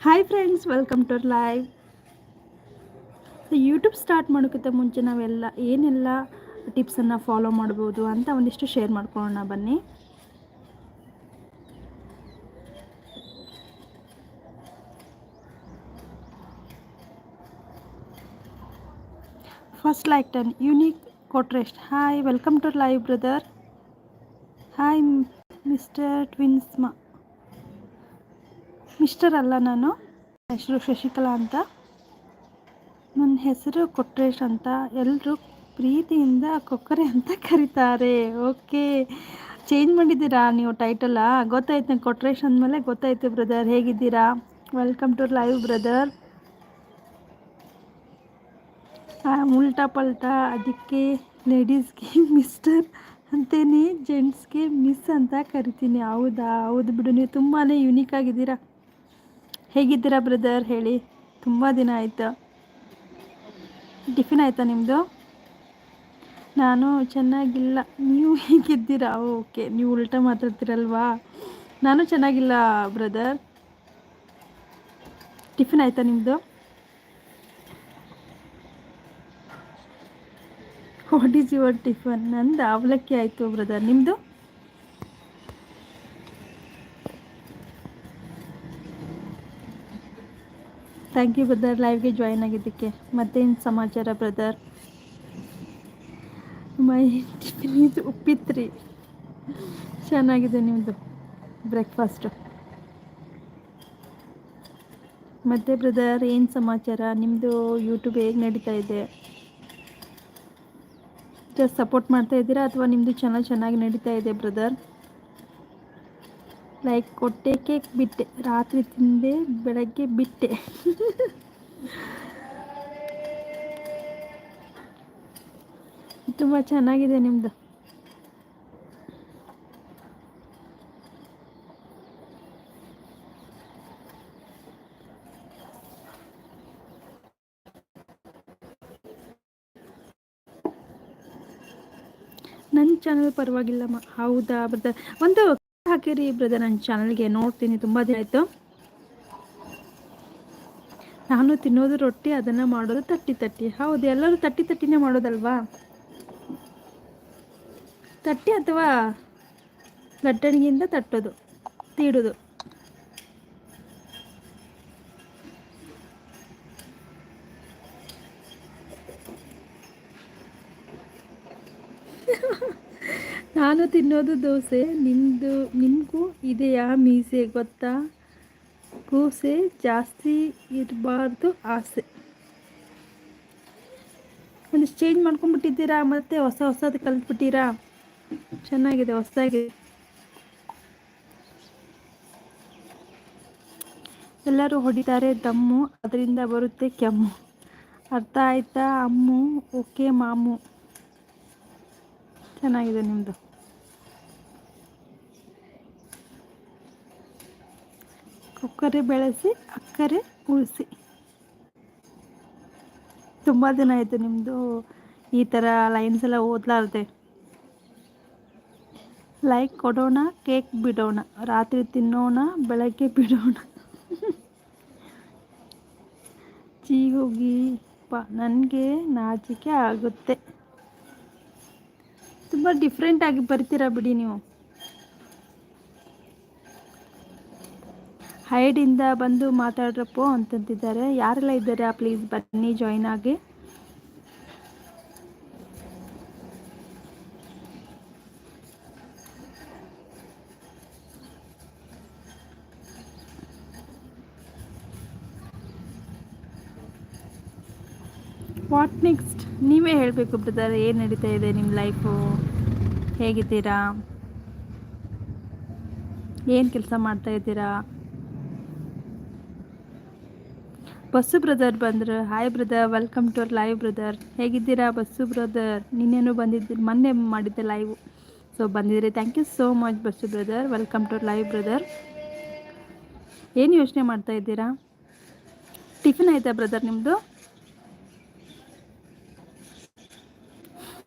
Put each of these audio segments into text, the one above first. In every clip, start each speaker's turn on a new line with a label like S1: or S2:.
S1: Hi friends welcome to live YouTube start ಮಾಡೋಕ್ಕಿಂತ ಮುಂಚೆ ನಾವೆಲ್ಲ ಏನೆಲ್ಲ ಟಿಪ್ಸನ್ನು ಫಾಲೋ ಮಾಡ್ಬೋದು ಅಂತ ಒಂದಿಷ್ಟು ಶೇರ್ ಮಾಡ್ಕೊಳ್ಳೋಣ ಬನ್ನಿ. ಫಸ್ಟ್ ಲೈಕ್ ಟನ್ unique ಕೊಟ್ರೆಸ್ಟ್ hi welcome to live brother hi mister ಟ್ವಿನ್ಸ್ಮ mister ಅಲ್ಲ ನಾನು ಹೆಸರು ಶಶಿಕಲಾ ಅಂತ ನನ್ನ ಹೆಸರು ಕೊಟ್ರೇಶ್ ಅಂತ ಎಲ್ಲರೂ ಪ್ರೀತಿಯಿಂದ ಕೊಕ್ಕರೆ ಅಂತ ಕರೀತಾರೆ ಓಕೆ ಚೇಂಜ್ ಮಾಡಿದ್ದೀರಾ ನೀವು ಟೈಟಲ್ಲ ಗೊತ್ತಾಯ್ತು ನಂಗೆ ಕೊಟ್ರೇಶ್ ಅಂದಮೇಲೆ ಗೊತ್ತಾಯ್ತು ಬ್ರದರ್ ಹೇಗಿದ್ದೀರಾ ವೆಲ್ಕಮ್ ಟು ಲೈವ್ ಬ್ರದರ್ ಉಲ್ಟಾ ಪಲ್ಟಾ, ಅದಕ್ಕೆ ಲೇಡೀಸ್ಗೆ ಮಿಸ್ಟರ್ ಅಂತೇನೆ ಜೆಂಟ್ಸ್ಗೆ ಮಿಸ್ ಅಂತ ಕರಿತೀನಿ. ಹೌದಾ? ಹೌದು ಬಿಡು. ನೀವು ತುಂಬಾ ಯುನೀಕ್ ಆಗಿದ್ದೀರಾ. ಹೇಗಿದ್ದೀರಾ ಬ್ರದರ್? ಹೇಳಿ. ತುಂಬ ದಿನ ಆಯಿತು? ಟಿಫಿನ್ ಆಯಿತಾ ನಿಮ್ಮದು ನಾನು ಚೆನ್ನಾಗಿಲ್ಲ. ನೀವು ಹೇಗಿದ್ದೀರಾ? ಓಕೆ. ನೀವು ಉಲ್ಟಾ ಮಾತಾಡ್ತೀರಲ್ವಾ? ನಾನು ಚೆನ್ನಾಗಿಲ್ಲ ಬ್ರದರ್. ಟಿಫಿನ್ ಆಯಿತಾ ನಿಮ್ಮದು ವಾಟ್ ಈಸ್ ಯುವರ್ ಟಿಫನ್ ನಂದು ಅವಲಕ್ಕಿ ಆಯಿತು ಬ್ರದರ್. ನಿಮ್ಮದು ಥ್ಯಾಂಕ್ ಯು ಬ್ರದರ್ ಲೈವ್ಗೆ ಜಾಯಿನ್ ಆಗಿದ್ದಕ್ಕೆ. ಮತ್ತೇನು ಸಮಾಚಾರ ಬ್ರದರ್ ಮೈ ಟಿಫಿನ್ ಉಪ್ಪಿತ್ರಿ. ಚೆನ್ನಾಗಿದೆ ನಿಮ್ಮದು ಬ್ರೇಕ್ಫಾಸ್ಟು ಮತ್ತೆ ಬ್ರದರ್ ಏನು ಸಮಾಚಾರ? ನಿಮ್ಮದು ಯೂಟ್ಯೂಬ್ ಹೇಗೆ ನಡೀತಾ ಇದೆ? ಜಸ್ಟ್ ಸಪೋರ್ಟ್ ಮಾಡ್ತಾ ಇದ್ದೀರಾ ಅಥವಾ ನಿಮ್ಮದು ಚಾನಲ್ ಚೆನ್ನಾಗಿ ನಡೀತಾ ಇದೆ ಬ್ರದರ್ ಲೈಕ್ ಕೊಟ್ಟೇಕೆ ಬಿಟ್ಟೆ. ರಾತ್ರಿ ತಿಂದೆ, ಬೆಳಗ್ಗೆ ಬಿಟ್ಟೆ. ತುಂಬ ಚೆನ್ನಾಗಿದೆ ನಿಮ್ಮದು ನನ್ನ ಚಾನಲ್ ಪರವಾಗಿಲ್ಲಮ್ಮ ಹೌದಾ, ಬ್ರದರ್? ಒಂದು ಹಾಕಿರಿ ಬ್ರದರ್, ನನ್ನ ಚಾನಲ್ಗೆ ನೋಡ್ತೀನಿ, ತುಂಬ ದಿನ ಆಯಿತು. ನಾನು ತಿನ್ನೋದು ರೊಟ್ಟಿ, ಅದನ್ನು ಮಾಡೋದು ತಟ್ಟಿ ತಟ್ಟಿ. ಹೌದು, ಎಲ್ಲರೂ ತಟ್ಟಿ ತಟ್ಟಿನೇ ಮಾಡೋದಲ್ವಾ? ತಟ್ಟಿ ಅಥವಾ ಲಟ್ಟಣಿಗೆಯಿಂದ ತಟ್ಟೋದು, ತೀಡೋದು. ನಾನು ತಿನ್ನೋದು ದೋಸೆ ನಿಮ್ಮದು ನಿಮಗೂ ಇದೆಯಾ ಮೀಸೆ ಗೊತ್ತಾ? ಕೂಸೆ ಜಾಸ್ತಿ ಇರಬಾರ್ದು ಆಸೆ. ಒಂದಿಷ್ಟು ಚೇಂಜ್ ಮಾಡ್ಕೊಂಡ್ಬಿಟ್ಟಿದ್ದೀರಾ? ಮತ್ತೆ ಹೊಸ ಹೊಸದು ಕಲ್ತ್ಬಿಟ್ಟಿರಾ? ಚೆನ್ನಾಗಿದೆ ಹೊಸದಾಗಿ ಎಲ್ಲರೂ ಹೊಡಿತಾರೆ ದಮ್ಮು, ಅದರಿಂದ ಬರುತ್ತೆ ಕೆಮ್ಮು. ಅರ್ಥ ಆಯ್ತಾ? ಅಮ್ಮು, ಓಕೆ ಮಾಮು. ಚೆನ್ನಾಗಿದೆ ನಿಮ್ಮದು ಕೊಕ್ಕರೆ ಬೆಳೆಸಿ, ಅಕ್ಕರೆ ಉಳಿಸಿ ತುಂಬ ದಿನ ಆಯಿತು ನಿಮ್ಮದು ಈ ಥರ ಲೈನ್ಸ್ ಎಲ್ಲ ಓದಲಾರ್ದೆ. ಲೈಕ್ ಕೊಡೋಣ ಕೇಕ್ ಬಿಡೋಣ, ರಾತ್ರಿ ತಿನ್ನೋಣ, ಬೆಳಗ್ಗೆ ಬಿಡೋಣ. ಚೀ ಹೋಗಿ ಪ, ನನಗೆ ನಾಚಿಕೆ ಆಗುತ್ತೆ. ತುಂಬ ಡಿಫ್ರೆಂಟಾಗಿ ಬರ್ತೀರಾ ಬಿಡಿ ನೀವು. ಹೈಡಿಂದ ಬಂದು ಮಾತಾಡ್ರಪ್ಪೋ ಅಂತಂತಿದ್ದಾರೆ. ಯಾರೆಲ್ಲ ಇದ್ದಾರೆ? ಪ್ಲೀಸ್ ಬನ್ನಿ ಜಾಯ್ನ್ ಆಗಿ. ವಾಟ್ ನೆಕ್ಸ್ಟ್ ನೀವೇ ಹೇಳಬೇಕು ಬ್ರದರ್, ಏನು ನಡೀತಾ ಇದೆ ನಿಮ್ಮ ಲೈಫು ಹೇಗಿದ್ದೀರಾ? ಏನು ಕೆಲಸ ಮಾಡ್ತಾ ಇದ್ದೀರಾ? ಬಸ್ಸು ಬ್ರದರ್ ಬಂದರು. Hi brother welcome to live brother ಹೇಗಿದ್ದೀರಾ ಬಸ್ಸು ಬ್ರದರ್ ನಿನ್ನೇನು ಬಂದಿದ್ದೀರಿ ಮೊನ್ನೆ ಮಾಡಿದ್ದೆ ಲೈವ್ ಸೊ ಬಂದಿದ್ದೀರಿ. Thank you so much Basu brother welcome to live brother ಏನು ಯೋಚನೆ ಮಾಡ್ತಾ ಇದ್ದೀರಾ? ಟಿಫಿನ್ ಆಯಿತಾ ಬ್ರದರ್ ನಿಮ್ಮದು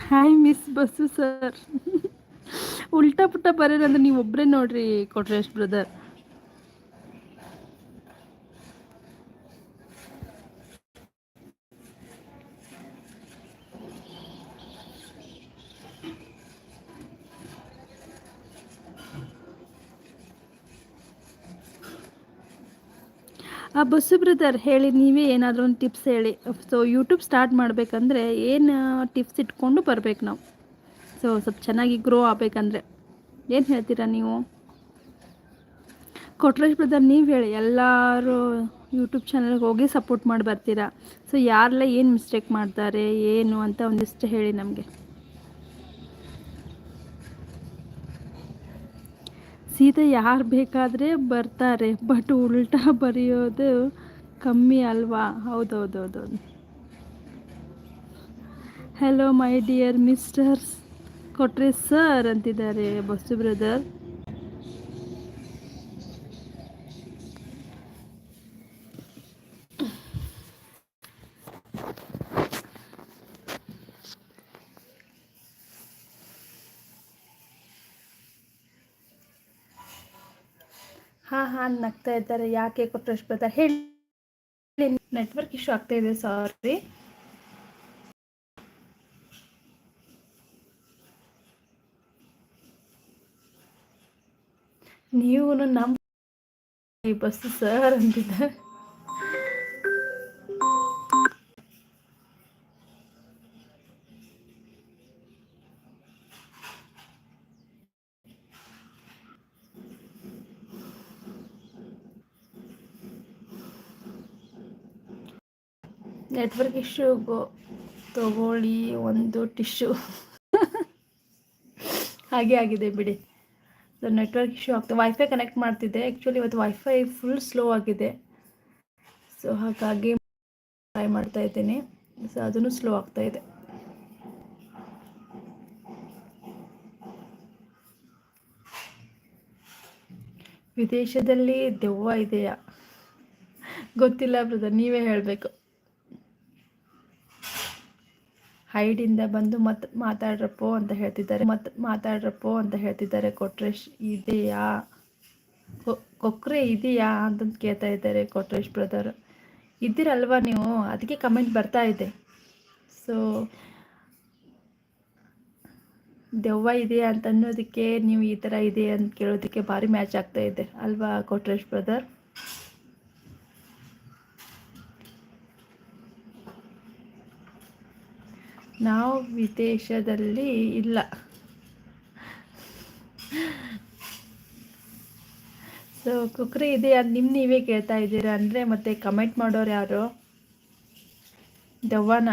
S1: ಹಾಯ್ ಮಿಸ್ ಬಸ್ಸು ಸರ್ ಉಲ್ಟಾ ಪುಟ್ಟ ಬರೋರಂದ್ರೆ ನೀವು ಒಬ್ಬರೇ ನೋಡ್ರಿ ಕೊಟ್ರೇಶ್ ಬ್ರದರ್ ಆ ಬಸ್ಸು ಬ್ರದರ್ ಹೇಳಿ, ನೀವೇ ಏನಾದರೂ ಒಂದು ಟಿಪ್ಸ್ ಹೇಳಿ. ಸೊ ಯೂಟ್ಯೂಬ್ ಸ್ಟಾರ್ಟ್ ಮಾಡಬೇಕಂದ್ರೆ ಏನು ಟಿಪ್ಸ್ ಇಟ್ಕೊಂಡು ಬರಬೇಕು ನಾವು. ಸೊ ಸ್ವಲ್ಪ ಚೆನ್ನಾಗಿ ಗ್ರೋ ಆಗಬೇಕಂದ್ರೆ. ಏನು ಹೇಳ್ತೀರಾ ನೀವು? ಕೊಟ್ರೇಶ್ ಬ್ರದರ್, ನೀವು ಹೇಳಿ. ಎಲ್ಲರೂ ಯೂಟ್ಯೂಬ್ ಚಾನಲ್ಗೆ ಹೋಗಿ ಸಪೋರ್ಟ್ ಮಾಡಿ ಬರ್ತೀರಾ? ಸೊ ಯಾರೆಲ್ಲ ಏನು ಮಿಸ್ಟೇಕ್ ಮಾಡ್ತಾರೆ, ಏನು ಅಂತ ಒಂದಿಷ್ಟು ಹೇಳಿ ನಮಗೆ. ಸೀದಾ ಯಾರು ಬೇಕಾದರೆ ಬರ್ತಾರೆ ಬಟ್ ಉಲ್ಟಾ ಬರೆಯೋದು ಕಮ್ಮಿ ಅಲ್ವಾ? ಹೌದೌದೌದೌದು ಹಲೋ ಮೈ ಡಿಯರ್ ಮಿಸ್ಟರ್ಸ್ ಕೊಟ್ರೆ ಸರ್ ಅಂತಿದ್ದಾರೆ ಬಸ್ಸು ಬ್ರದರ್ ಹಾಂ ನಗ್ತಾ ಇದ್ದಾರೆ, ಯಾಕೆ ಕೊಟ್ರಷ್ಟು ಬರ್ತಾರೆ ಹೇಳಿ. ನೆಟ್ವರ್ಕ್ ಇಶ್ಯೂ ಆಗ್ತಾ ಇದೆ ಸಾರಿ ನೀವು ನಮ್ಮ ಬಸ್ ಸರ್ ಅಂತಿದ್ದಾರೆ. ನೆಟ್ವರ್ಕ್ ಇಶ್ಯೂಗು ತಗೊಳ್ಳಿ ಒಂದು ಟಿಶ್ಯೂ. ಹಾಗೆ ಆಗಿದೆ ಬಿಡಿ. ನೆಟ್ವರ್ಕ್ ಇಶ್ಯೂ ಆಗ್ತದೆ ವೈಫೈ ಕನೆಕ್ಟ್ ಮಾಡ್ತಿದ್ದೆ. ಆ್ಯಕ್ಚುಲಿ ಇವತ್ತು ವೈಫೈ ಫುಲ್ ಸ್ಲೋ ಆಗಿದೆ. ಸೊ ಹಾಗಾಗಿ ಟ್ರೈ ಮಾಡ್ತಾ ಇದ್ದೀನಿ. ಸೊ ಅದನ್ನು ಸ್ಲೋ ಆಗ್ತಾ ಇದೆ. ವಿದೇಶದಲ್ಲಿ ದೆವ್ವ ಇದೆಯಾ? ಗೊತ್ತಿಲ್ಲ ಬ್ರದರ್ ನೀವೇ ಹೇಳಬೇಕು. ಹೈಡಿಂದ ಬಂದು ಮತ್ ಮಾತಾಡ್ರಪ್ಪೋ ಅಂತ ಹೇಳ್ತಿದ್ದಾರೆ. ಮತ್ ಮಾತಾಡ್ರಪ್ಪೋ ಅಂತ ಹೇಳ್ತಿದ್ದಾರೆ. ಕೊಟ್ರೇಶ್ ಇದೆಯಾ? ಕೊಕ್ರೆ ಇದೆಯಾ ಅಂತಂದು ಕೇಳ್ತಾ ಇದ್ದಾರೆ ಕೊಟ್ರೇಶ್ ಬ್ರದರ್ ಇದ್ದೀರಲ್ವಾ ನೀವು? ಅದಕ್ಕೆ ಕಮೆಂಟ್ ಬರ್ತಾ ಇದೆ. ಸೊ ದೆವ್ವ ಇದೆಯಾ ಅಂತ ಅನ್ನೋದಕ್ಕೆ ನೀವು ಈ ಥರ ಇದೆ ಅಂತ ಕೇಳೋದಕ್ಕೆ ಭಾರಿ ಮ್ಯಾಚ್ ಆಗ್ತಾ ಇದೆ. ಅಲ್ವಾ ಕೊಟ್ರೇಶ್ ಬ್ರದರ್ ನಾವು ವಿದೇಶದಲ್ಲಿ ಇಲ್ಲ. ಸೊ ಕುಕ್ರಿ ಇದೆ ನಿಮ್ಮ ನೀವೇ ಕೇಳ್ತಾ ಇದ್ದೀರಾ ಅಂದರೆ ಮತ್ತೆ ಕಮೆಂಟ್ ಮಾಡೋರು ಯಾರು? ದೆವ್ವನ?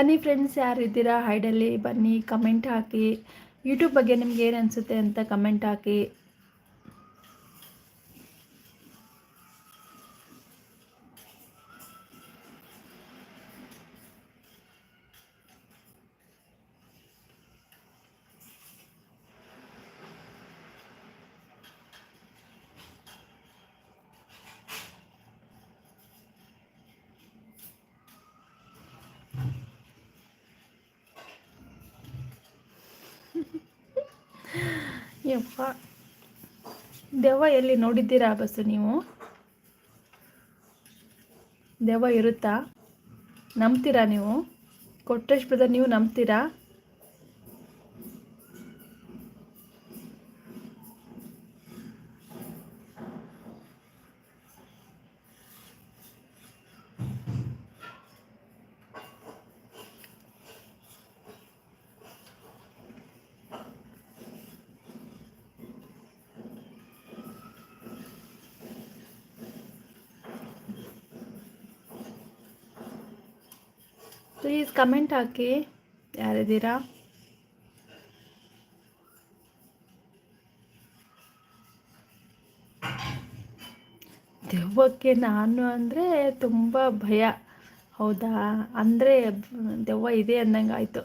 S1: ಬನ್ನಿ ಫ್ರೆಂಡ್ಸ್ ಯಾರು ಇದ್ದೀರಾ ಹೈಡಲ್ಲಿ ಬನ್ನಿ ಕಮೆಂಟ್ ಹಾಕಿ. ಯೂಟ್ಯೂಬ್ ಬಗ್ಗೆ ನಿಮ್ಗೆ ಏನು ಅನಿಸುತ್ತೆ ಅಂತ ಕಮೆಂಟ್ ಹಾಕಿ. ಯಪ್ಪ ದೆವ್ವ ಎಲ್ಲಿ ನೋಡಿದ್ದೀರಾ ಬಸ್ಸು ನೀವು? ದೆವ್ವ ಇರುತ್ತಾ? ನಂಬ್ತೀರಾ ನೀವು? ಕೊಟ್ಟಷ್ಟು ಬ್ರದರ್ ನೀವು ನಂಬ್ತೀರಾ? ಪ್ಲೀಸ್ ಕಮೆಂಟ್ ಹಾಕಿ. ಯಾರಿದ್ದೀರಾ? ದೆವ್ವಕ್ಕೆ ನಾನು ಅಂದರೆ ತುಂಬ ಭಯ. ಹೌದಾ? ಅಂದರೆ ದೆವ್ವ ಇದೆ ಅಂದಂಗೆ ಆಯಿತು.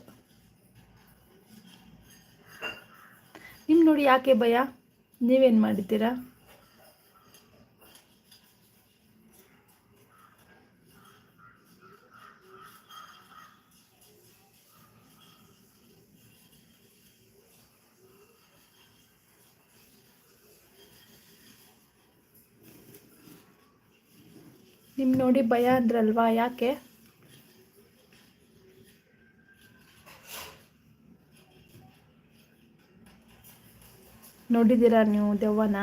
S1: ನಿಮ್ಮ ನೋಡಿ ಯಾಕೆ ಭಯ? ನೀವೇನು ಮಾಡಿದ್ದೀರಾ? ನಿಮ್ಮ ನೋಡಿ ಭಯ ಅಂದ್ರಲ್ವಾ ಯಾಕೆ? ನೋಡಿದ್ದೀರಾ ನೀವು ದೆವ್ವನ?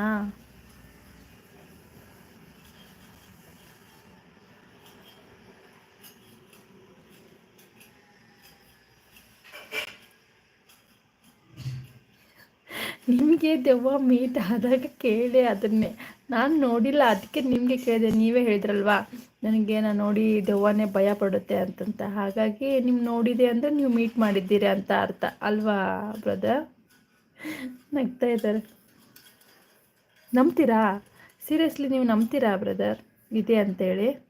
S1: ನಿಮಗೆ ದೆವ್ವ ಮೀಟ್ ಆದಾಗ ಕೇಳಿ ಅದನ್ನೇ. ನಾನು ನೋಡಿಲ್ಲ ಅದಕ್ಕೆ ನಿಮಗೆ ಕೇಳಿದೆ, ನೀವೇ ಹೇಳಿದ್ರಲ್ವಾ? ನನಗೆ ನಾನು ನೋಡಿ ದೆವ್ವನೇ ಭಯ ಪಡುತ್ತೆ ಅಂತಂತ. ಹಾಗಾಗಿ ನೀವು ನೋಡಿದೆ ಅಂದರೆ ನೀವು ಮೀಟ್ ಮಾಡಿದ್ದೀರಿ ಅಂತ ಅರ್ಥ. ಅಲ್ವಾ ಬ್ರದರ್ ನಗ್ತಾ ಇದ್ದಾರೆ. ನಂಬ್ತೀರಾ? ಸೀರಿಯಸ್ಲಿ ನೀವು ನಂಬ್ತೀರಾ ಬ್ರದರ್ ಇದೆ ಅಂತೇಳಿ.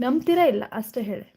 S1: ನಂಬ್ತೀರಾ ಇಲ್ಲ? ಅಷ್ಟೇ ಹೇಳಿ.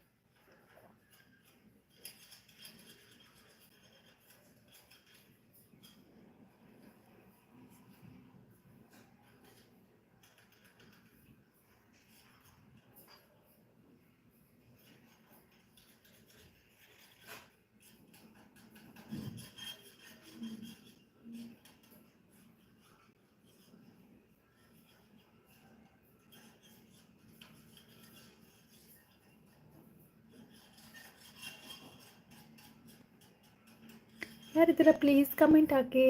S1: ಯಾರಿದ್ದೀರಾ ಪ್ಲೀಸ್ ಕಮೆಂಟ್ ಹಾಕಿ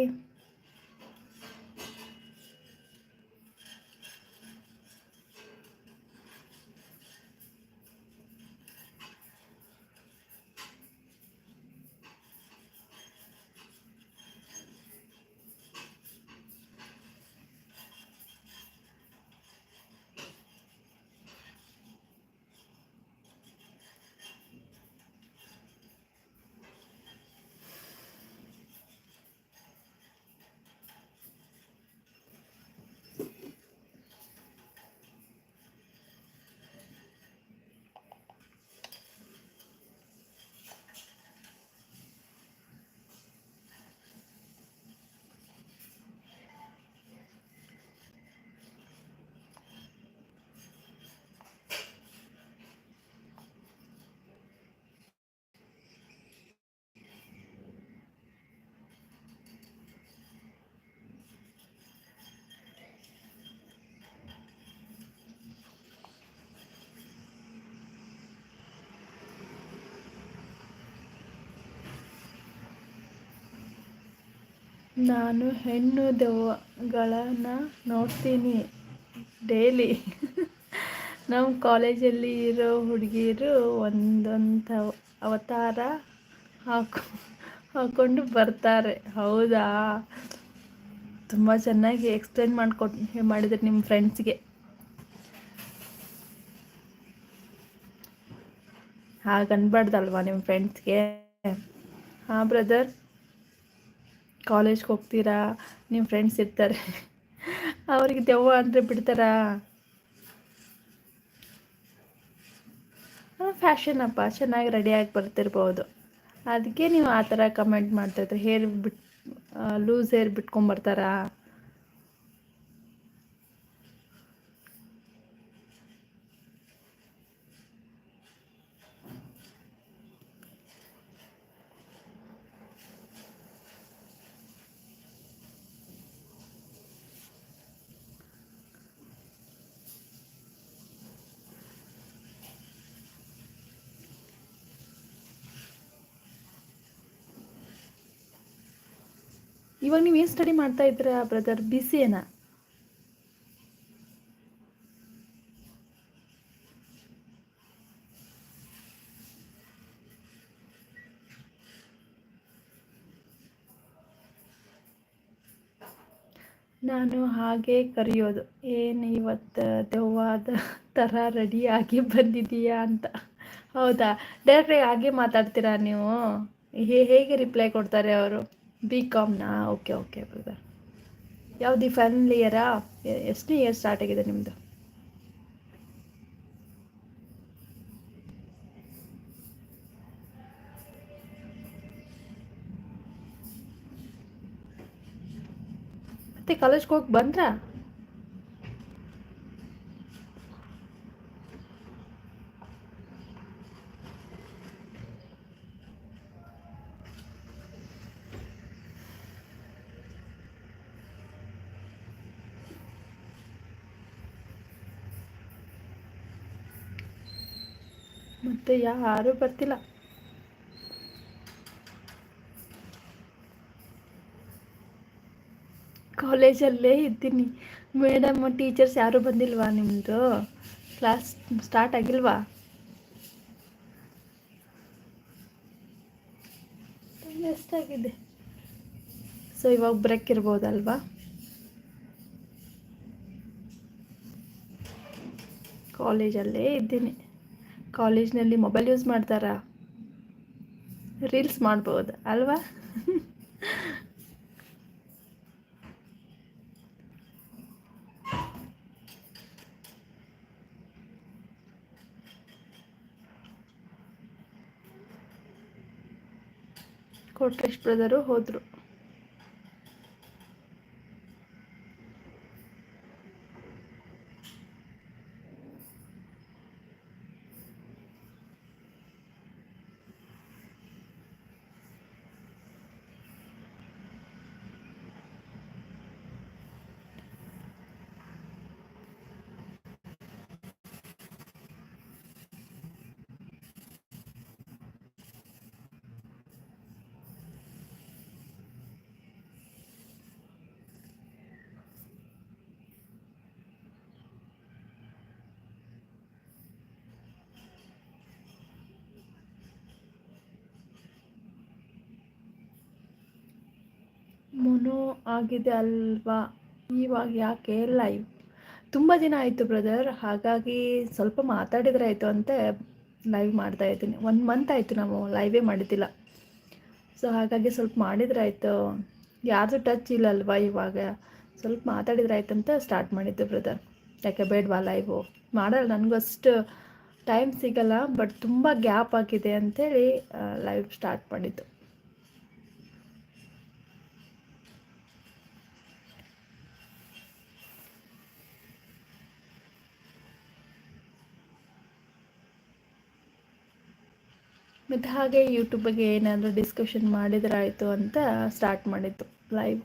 S1: ನಾನು ಹೆಣ್ಣು ದೆವ್ವಗಳನ್ನ ನೋಡ್ತೀನಿ ಡೈಲಿ ನಮ್ಮ ಕಾಲೇಜಲ್ಲಿ ಇರೋ ಹುಡುಗಿಯರು ಒಂದೊಂದು ಅವತಾರ ಹಾಕು ಹಾಕ್ಕೊಂಡು ಬರ್ತಾರೆ. ಹೌದಾ? ತುಂಬ ಚೆನ್ನಾಗಿ ಎಕ್ಸ್ಪ್ಲೇನ್ ಮಾಡ್ಕೊಂಡು ಮಾಡಿದ್ರೆ ನಿಮ್ಮ ಫ್ರೆಂಡ್ಸ್ಗೆ ಹಾಗೆ ಅನ್ಬಾರ್ದಲ್ವಾ ನಿಮ್ಮ ಫ್ರೆಂಡ್ಸ್ಗೆ ಹಾಂ ಬ್ರದರ್ ಕಾಲೇಜ್ಗೆ ಹೋಗ್ತೀರಾ? ನಿಮ್ಮ ಫ್ರೆಂಡ್ಸ್ ಇರ್ತಾರೆ. ಅವ್ರಿಗೆ ದೆವ್ವ ಅಂದರೆ ಬಿಡ್ತಾರಾ? ಫ್ಯಾಷನ್ ಅಪ್ಪ, ಚೆನ್ನಾಗಿ ರೆಡಿಯಾಗಿ ಬರ್ತಿರ್ಬೋದು. ಅದಕ್ಕೆ ನೀವು ಆ ಥರ ಕಮೆಂಟ್ ಮಾಡ್ತಾಯಿದ್ರೆ ಹೇರ್ ಬಿಟ್ ಲೂಸ್ ಹೇರ್ ಬಿಟ್ಕೊಂಬರ್ತಾರಾ ಇವಾಗ ನೀವು ಏನು ಸ್ಟಡಿ ಮಾಡ್ತಾ ಇದ್ದೀರಾ ಬ್ರದರ್ ಬಿ ಸಿ ಎನಾ ನಾನು ಹಾಗೆ ಕರೆಯೋದು. ಏನು ಇವತ್ತು ದೆವ್ವಾದ ಥರ ರೆಡಿಯಾಗಿ ಬಂದಿದೀಯಾ ಅಂತ. ಹೌದಾ? ಡೈರೆಕ್ಟಾಗಿ ಹಾಗೆ ಮಾತಾಡ್ತೀರಾ ನೀವು? ಹೇಗೆ ರಿಪ್ಲೈ ಕೊಡ್ತಾರೆ ಅವರು? ಬಿ ಕಾಮ್ನಾ ಓಕೆ ಓಕೆ ಬ್ರದರ್ ಯಾವುದು ಫೈನಲ್ ಇಯರಾ ಎಷ್ಟು ಇಯರ್ ಸ್ಟಾರ್ಟ್ ಆಗಿದೆ ನಿಮ್ಮದು ಮತ್ತೆ ಕಾಲೇಜ್ಗೆ ಹೋಗಿ ಬಂದ್ರಾ? ಮತ್ತೆ ಯಾರು ಬರ್ತಿಲ್ಲ. ಕಾಲೇಜಲ್ಲೇ ಇದ್ದೀನಿ. ಮೇಡಮ್, ಟೀಚರ್ಸ್ ಯಾರು ಬಂದಿಲ್ವಾ ನಿಮ್ಮದು ಕ್ಲಾಸ್ ಸ್ಟಾರ್ಟ್ ಆಗಿಲ್ವಾ? ಎಷ್ಟಾಗಿದೆ ಸೊ ಇವಾಗ ಬ್ರೇಕ್ ಇರ್ಬೋದಲ್ವಾ? ಕಾಲೇಜಲ್ಲೇ ಇದ್ದೀನಿ. ಕಾಲೇಜ್ನಲ್ಲಿ ಮೊಬೈಲ್ ಯೂಸ್ ಮಾಡ್ತಾರಾ? ರೀಲ್ಸ್ ಮಾಡ್ಬೋದು ಅಲ್ವಾ? ಕೋಟ್ರೇಶ್ ಬ್ರದರು ಹೋದರು. ಆಗಿದೆ ಅಲ್ವಾ? ಇವಾಗ ಯಾಕೆ? ಲೈವ್ ತುಂಬ ದಿನ ಆಯಿತು ಬ್ರದರ್ ಹಾಗಾಗಿ ಸ್ವಲ್ಪ ಮಾತಾಡಿದ್ರೆ ಆಯಿತು ಅಂತ ಲೈವ್ ಮಾಡ್ತಾ ಇದ್ದೀನಿ. ಒಂದು ಮಂತ್ ಆಯಿತು ನಾವು ಲೈವೇ ಮಾಡಿದ್ದಿಲ್ಲ. ಸೊ ಹಾಗಾಗಿ ಸ್ವಲ್ಪ ಮಾಡಿದ್ರೆ ಆಯಿತು. ಯಾರ್ದು ಟಚ್ ಇಲ್ಲ ಅಲ್ವಾ ಇವಾಗ? ಸ್ವಲ್ಪ ಮಾತಾಡಿದ್ರೆ ಆಯ್ತು ಅಂತ ಸ್ಟಾರ್ಟ್ ಮಾಡಿದ್ದು ಬ್ರದರ್ ಯಾಕೆ ಬೇಡವಾ ಲೈವು ಮಾಡಲ್ಲ ನನಗೂ ಅಷ್ಟು ಟೈಮ್ ಸಿಗಲ್ಲ ಬಟ್ ತುಂಬ ಗ್ಯಾಪ್ ಆಗಿದೆ ಅಂಥೇಳಿ ಲೈವ್ ಸ್ಟಾರ್ಟ್ ಮಾಡಿದ್ದು. ಮತ್ತು ಹಾಗೆ ಯೂಟ್ಯೂಬ್ ಬಗ್ಗೆ ಏನಾದರೂ ಡಿಸ್ಕಷನ್ ಮಾಡಿದ್ರಾಯಿತು ಅಂತ ಸ್ಟಾರ್ಟ್ ಮಾಡಿದ್ದು ಲೈವ್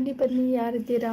S1: ಬನ್ನಿ ಬನ್ನಿ ಯಾರಿದ್ದೀರಾ?